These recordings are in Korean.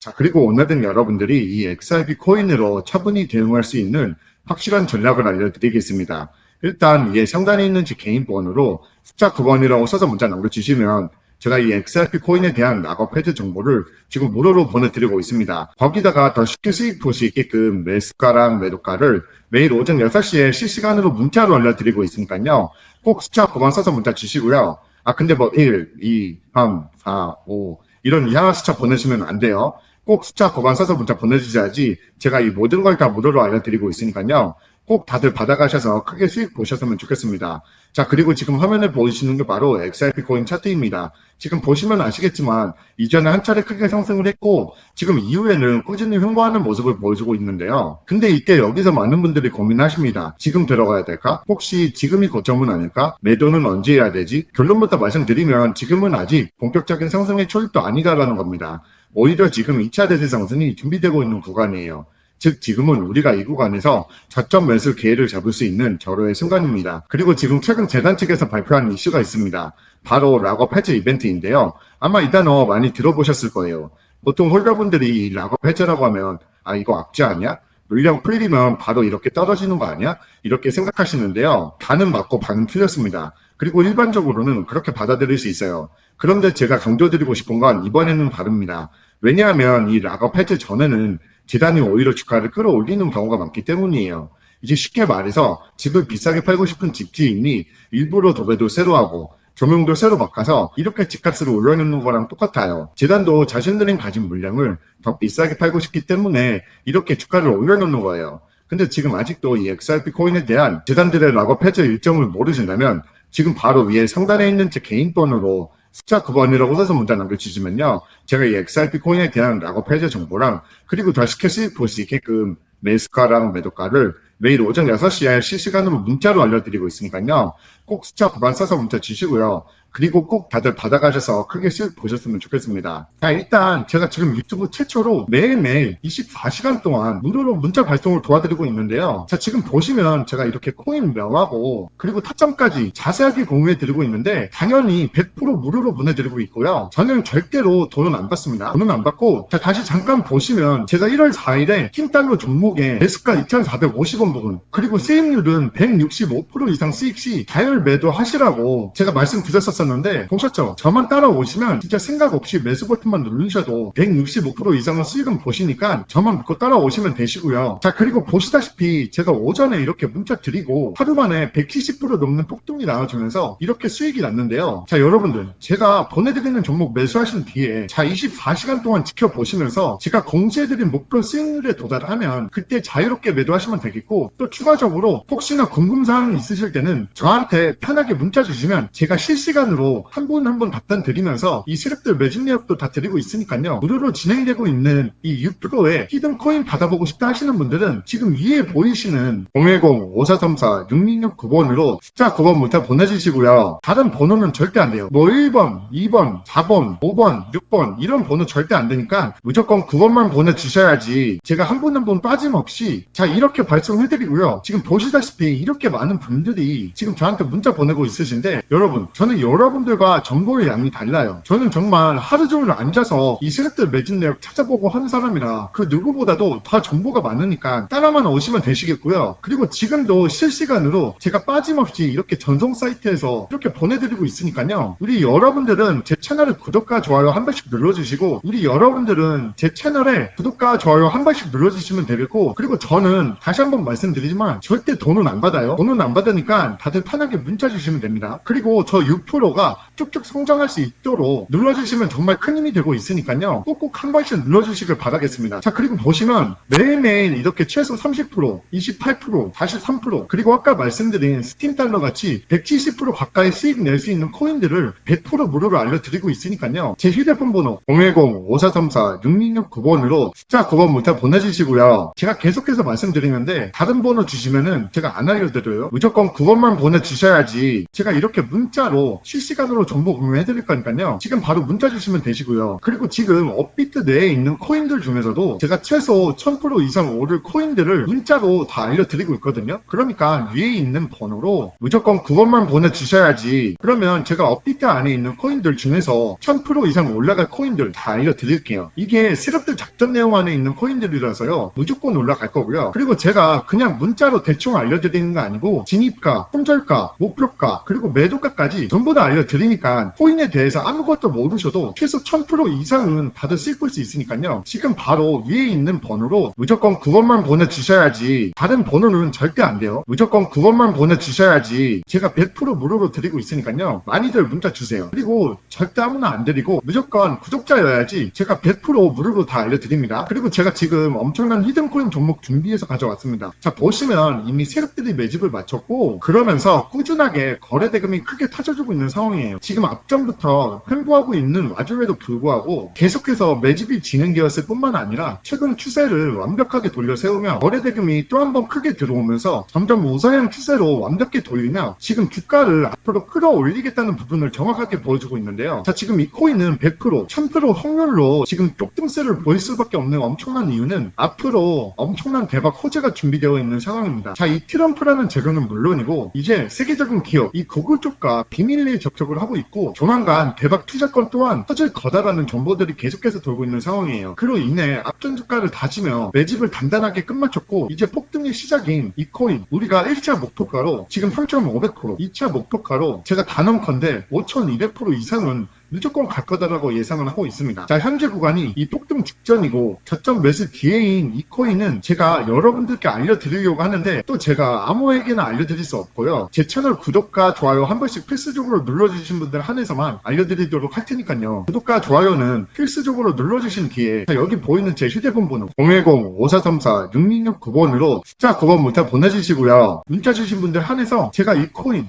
자, 그리고 오늘은 여러분들이 이 XRP 코인으로 차분히 대응할 수 있는 확실한 전략을 알려드리겠습니다. 일단 이게 상단에 있는 제 개인 번호로 숫자 9번이라고 써서 문자 남겨주시면 제가 이 XRP 코인에 대한 락업 해제 정보를 지금 무료로 보내드리고 있습니다. 거기다가 더 쉽게 수익 볼 수 있게끔 매수가랑 매도가를 매일 오전 6시에 실시간으로 문자로 알려드리고 있으니까요. 꼭 숫자 9번 써서 문자 주시고요. 아, 근데 뭐 1, 2, 3, 4, 5 이런 이상한 숫자 보내시면 안 돼요. 꼭 숫자 9번 써서 문자 보내주셔야지 제가 이 모든 걸 다 무료로 알려드리고 있으니까요. 꼭 다들 받아가셔서 크게 수익 보셨으면 좋겠습니다. 자, 그리고 지금 화면에 보이시는 게 바로 XRP 코인 차트입니다. 지금 보시면 아시겠지만 이전에 한 차례 크게 상승을 했고 지금 이후에는 꾸준히 횡보하는 모습을 보여주고 있는데요. 근데 이때 여기서 많은 분들이 고민하십니다. 지금 들어가야 될까? 혹시 지금이 고점은 아닐까? 매도는 언제 해야 되지? 결론부터 말씀드리면 지금은 아직 본격적인 상승의 초입도 아니다라는 겁니다. 오히려 지금 2차 대세 상승이 준비되고 있는 구간이에요. 즉 지금은 우리가 이 구간에서 저점 매수 기회를 잡을 수 있는 절호의 순간입니다. 그리고 지금 최근 재단 측에서 발표한 이슈가 있습니다. 바로 락업 해제 이벤트인데요. 아마 이 단어 많이 들어보셨을 거예요. 보통 홀더분들이 이 락업 해제라고 하면 아 이거 악재 아니야? 물량 풀리면 바로 이렇게 떨어지는 거 아니야? 이렇게 생각하시는데요. 반은 맞고 반은 틀렸습니다. 그리고 일반적으로는 그렇게 받아들일 수 있어요. 그런데 제가 강조드리고 싶은 건 이번에는 다릅니다. 왜냐하면 이 락업 해제 전에는 재단이 오히려 주가를 끌어올리는 경우가 많기 때문이에요. 이제 쉽게 말해서 집을 비싸게 팔고 싶은 집주인이 일부러 도배도 새로 하고 조명도 새로 바꿔서 이렇게 집값을 올려놓는 거랑 똑같아요. 재단도 자신들이 가진 물량을 더 비싸게 팔고 싶기 때문에 이렇게 주가를 올려놓는 거예요. 근데 지금 아직도 이 XRP 코인에 대한 재단들의 락업 해제 일정을 모르신다면 지금 바로 위에 상단에 있는 제 개인 번호로 숫자 9번이라고 써서 문자 남겨주시면요. 제가 이 XRP 코인에 대한 락업 해제 정보랑 그리고 더 쉽게 수익 볼수 있게끔 매수가랑 매도가를 매일 오전 6시에 실시간으로 문자로 알려드리고 있으니까요. 꼭 숫자 9번 써서 문자 주시고요. 그리고 꼭 다들 받아가셔서 크게 수익 보셨으면 좋겠습니다. 자, 일단 제가 지금 유튜브 최초로 매일매일 24시간 동안 무료로 문자 발송을 도와드리고 있는데요. 자, 지금 보시면 제가 이렇게 코인 명하고 그리고 타점까지 자세하게 공유해 드리고 있는데 당연히 100% 무료로 보내드리고 있고요. 저는 절대로 돈은 안 받습니다. 돈은 안 받고 자, 다시 잠깐 보시면 제가 1월 4일에 킹달러 종목에 매수가 2,450원 부분 그리고 수익률은 165% 이상 수익 시 자율 매도 하시라고 제가 말씀드렸었는데 보셨죠? 저만 따라오시면 진짜 생각 없이 매수 버튼만 누르셔도 165% 이상의 수익은 보시니까 저만 믿고 따라오시면 되시고요. 자 그리고 보시다시피 제가 오전에 이렇게 문자 드리고 하루 만에 170% 넘는 폭등이 나와주면서 이렇게 수익이 났는데요. 자 여러분들 제가 보내드리는 종목 매수하신 뒤에 자 24시간 동안 지켜보시면서 제가 공지해드린 목표 수익률에 도달하면 그때 자유롭게 매도하시면 되겠고 또 추가적으로 혹시나 궁금사항이 있으실 때는 저한테 편하게 문자 주시면 제가 실시간으로 한 분 한 분 답변 드리면서 이 세력들 매진 내역도 다 드리고 있으니까요. 무료로 진행되고 있는 이 6%의 히든 코인 받아보고 싶다 하시는 분들은 지금 위에 보이시는 010-5464-6669번으로 숫자 9번부터 보내주시고요. 다른 번호는 절대 안 돼요. 뭐 1번, 2번, 4번, 5번, 6번 이런 번호 절대 안 되니까 무조건 9번만 보내주셔야지 제가 한 분 한분 빠짐없이 자 이렇게 발송해드리고요. 지금 보시다시피 이렇게 많은 분들이 지금 저한테 문자 보내고 있으신데 여러분 저는 여러분들과 정보의 양이 달라요. 저는 정말 하루 종일 앉아서 이 세력들 매진 내역 찾아보고 하는 사람이라 그 누구보다도 다 정보가 많으니까 따라만 오시면 되시겠고요. 그리고 지금도 실시간으로 제가 빠짐없이 이렇게 전송 사이트에서 이렇게 보내드리고 있으니까요. 우리 여러분들은 제 채널을 구독과 좋아요 한 번씩 눌러주시고 우리 여러분들은 제 채널에 구독과 좋아요 한 번씩 눌러주시면 되겠고 그리고 저는 다시 한번 말씀드리지만 절대 돈은 안 받아요. 돈은 안 받으니까 다들 편하게 문자 주시면 됩니다. 그리고 저 6%가 쭉쭉 성장할 수 있도록 눌러주시면 정말 큰 힘이 되고 있으니까요. 꼭꼭 한 번씩 눌러주시길 바라겠습니다. 자 그리고 보시면 매일매일 이렇게 최소 30% 28% 43% 그리고 아까 말씀드린 스팀 달러 같이 170% 가까이 수익 낼 수 있는 코인들을 100% 무료로 알려드리고 있으니까요. 제 휴대폰 번호 010-5434-6669번으로 숫자 9번부터 보내주시고요. 제가 계속해서 말씀드리는데 다른 번호 주시면은 제가 안 알려드려요. 무조건 9번만 보내주셔야 지 제가 이렇게 문자로 실시간으로 정보 공유해 드릴 거니까요. 지금 바로 문자 주시면 되시고요. 그리고 지금 업비트 내에 있는 코인들 중에서도 제가 최소 1000% 이상 오를 코인들을 문자로 다 알려드리고 있거든요. 그러니까 위에 있는 번호로 무조건 그것만 보내주셔야지. 그러면 제가 업비트 안에 있는 코인들 중에서 1000% 이상 올라갈 코인들 다 알려드릴게요. 이게 세력들 작전 내용 안에 있는 코인들이라서요. 무조건 올라갈 거고요. 그리고 제가 그냥 문자로 대충 알려드리는 거 아니고 진입가, 품절가, 목표가, 그리고 매도가까지 전부 다 알려드리니까 코인에 대해서 아무것도 모르셔도 최소 1000% 이상은 받을 수 있을 수 있으니까요. 지금 바로 위에 있는 번호로 무조건 그것만 보내주셔야지 다른 번호는 절대 안 돼요. 무조건 그것만 보내주셔야지 제가 100% 무료로 드리고 있으니까요. 많이들 문자 주세요. 그리고 절대 아무나 안 드리고 무조건 구독자여야지 제가 100% 무료로 다 알려드립니다. 그리고 제가 지금 엄청난 히든코인 종목 준비해서 가져왔습니다. 자 보시면 이미 세력들이 매집을 마쳤고 그러면서 꾸준 하게 거래 대금이 크게 터져주고 있는 상황이에요. 지금 앞전부터 횡보하고 있는 와중에도 불구하고 계속해서 매집이 진행되었을 뿐만 아니라 최근 추세를 완벽하게 돌려 세우며 거래 대금이 또 한 번 크게 들어오면서 점점 우상향 추세로 완벽히 돌리며 지금 주가를 앞으로 끌어올리겠다는 부분을 정확하게 보여주고 있는데요. 자 지금 이 코인은 100% 1000% 확률로 지금 쪽등세를 보일 수밖에 없는 엄청난 이유는 앞으로 엄청난 대박 호재가 준비되어 있는 상황입니다. 자 이 트럼프라는 재료는 물론이고 이제 세계 적인 기업 이 구글 쪽과 비밀리에 접촉을 하고 있고 조만간 대박 투자권 또한 터질 거다라는 정보들이 계속해서 돌고 있는 상황이에요. 그로 인해 앞전 주가를 다지며 매집을 단단하게 끝마쳤고 이제 폭등의 시작인 이 코인 우리가 1차 목표가로 지금 3.500% 2차 목표가로 제가 단언컨대 5,200% 이상은 무조건 갈 거다라고 예상을 하고 있습니다. 자, 현재 구간이 이 폭등 직전이고 저점 매수 뒤에인 이 코인은 제가 여러분들께 알려드리려고 하는데 또 제가 아무에게나 알려드릴 수 없고요. 제 채널 구독과 좋아요 한 번씩 필수적으로 눌러주신 분들 한해서만 알려드리도록 할 테니까요. 구독과 좋아요는 필수적으로 눌러주신 뒤에 자, 여기 보이는 제 휴대폰 번호 010-5434-6669번으로 숫자 9번부터 보내주시고요. 문자 주신 분들 한해서 제가 이 코인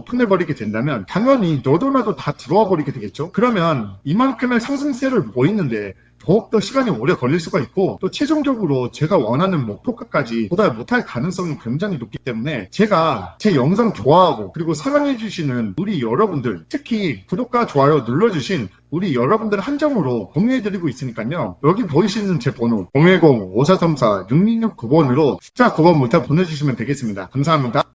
오픈해 버리게 된다면 당연히 너도 나도 다 들어와 버리게 되겠죠. 그러면 이만큼의 상승세를 보이는데 더욱더 시간이 오래 걸릴 수가 있고 또 최종적으로 제가 원하는 목표가까지 도달 못할 가능성이 굉장히 높기 때문에 제가 제 영상 좋아하고 그리고 사랑해주시는 우리 여러분들 특히 구독과 좋아요 눌러주신 우리 여러분들 한정으로 공유해드리고 있으니까요. 여기 보이시는 제 번호 010-5434-6669번으로 숫자 9번부터 보내주시면 되겠습니다. 감사합니다.